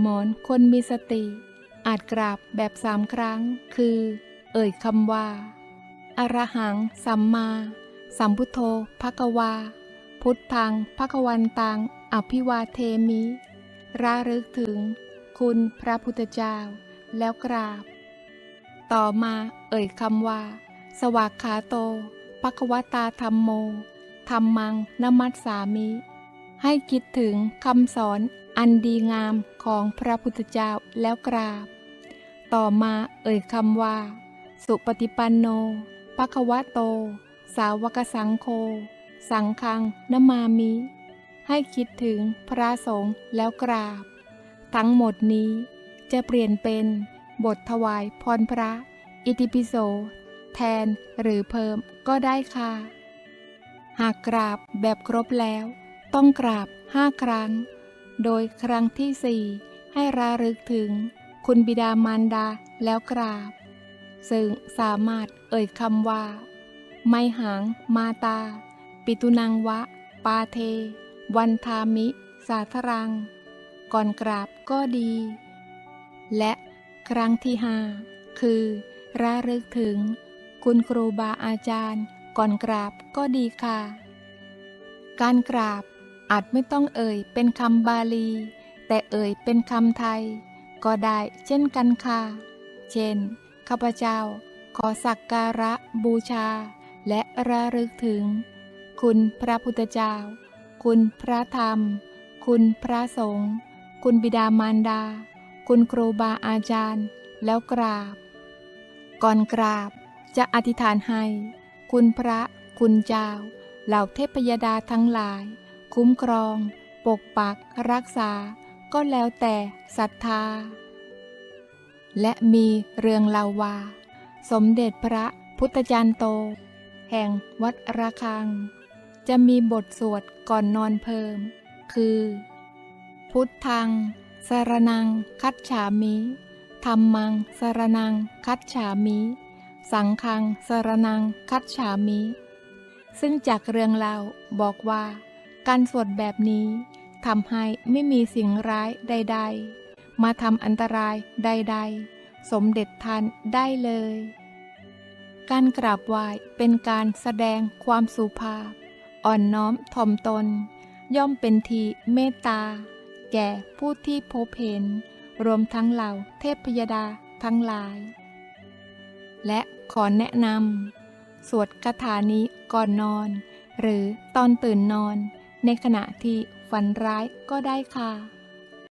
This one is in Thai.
หมอนคนมีสติ อาจกราบแบบสามครั้ง คือ เอ่ยคำว่า อรหัง สัมมา สัมพุทโธภะคะวา พุทธังภะควันตัง อภิวาเทมิระลึกถึง คุณพระพุทธเจ้า แล้วกราบ ต่อมาเอ่ยคำว่า สวากขาโตภะควตาธรรมโมธรรมังนมัสสามิ ให้คิดถึงคำสอนอันดีงามของพระพุทธเจ้าแล้วกราบ ต่อมาเอ่ยคำว่า สุปฏิปันโนภะควะโต สาวกสังโฆสังฆังนมามิ ให้คิดถึงพระสงฆ์แล้วกราบ ทั้งหมดนี้จะเปลี่ยนเป็นบทถวายพรพระ อิติปิโส แทนหรือเพิ่มก็ได้ค่ะ หากกราบแบบครบแล้ว ต้องกราบห้าครั้ง โดยครั้งที่สี่ให้ระลึกถึง คุณบิดามารดาแล้วกราบ ซึ่งสามารถเอ่ยคำว่า ไม่หางมาตา ปิตุนังวะ ปาเท วันทามิ สาธรัง ก่อนกราบก็ดี และครั้งที่ห้าคือระลึกถึง คุณครูบาอาจารย์ ก่อนกราบก็ดีค่ะ การกราบ อาจไม่ต้องเอ่ยเป็นคำบาลี แต่เอ่ยเป็นคำไทย ก็ได้เช่นกันค่ะ เช่น ข้าพเจ้า ขอสักการะบูชา และระลึกถึง คุณพระพุทธเจ้า คุณพระธรรม คุณพระสงฆ์คุณบิดามารดา คุณครูบาอาจารย์ แล้วกราบ ก่อนกราบจะอธิษฐานให้ คุณพระ คุณเจ้า เหล่าเทพยดาทั้งหลาย คุ้มครอง ปกปัก รักษา ก็แล้วแต่ศรัทธา และมีเรืองลาวา สมเด็จพระพุทธจารย์โต แห่งวัดระฆัง จะมีบทสวดก่อนนอนเพิ่ม คือ พุทธังสารนังคัจฉามิธรรมังสารนังคัจฉามิ สังฆังสารนังคัจฉามิ ซึ่งจากเรื่องเล่าบอกว่า การสวดแบบนี้ทำให้ไม่มีสิ่งร้ายใด ๆ มาทำอันตรายใด ๆ สมเด็จท่านได้เลย การกราบไหว้เป็นการแสดงความสุภาพ อ่อนน้อมถ่อมตน ย่อมเป็นทีเมตตา แก่ผู้ที่พบเห็น รวมทั้งเหล่าเทพยดาทั้งหลาย และขอแนะนำสวดคาถานี้ก่อนนอน หรือตอนตื่นนอน ในขณะที่ฝันร้ายก็ได้ค่ะ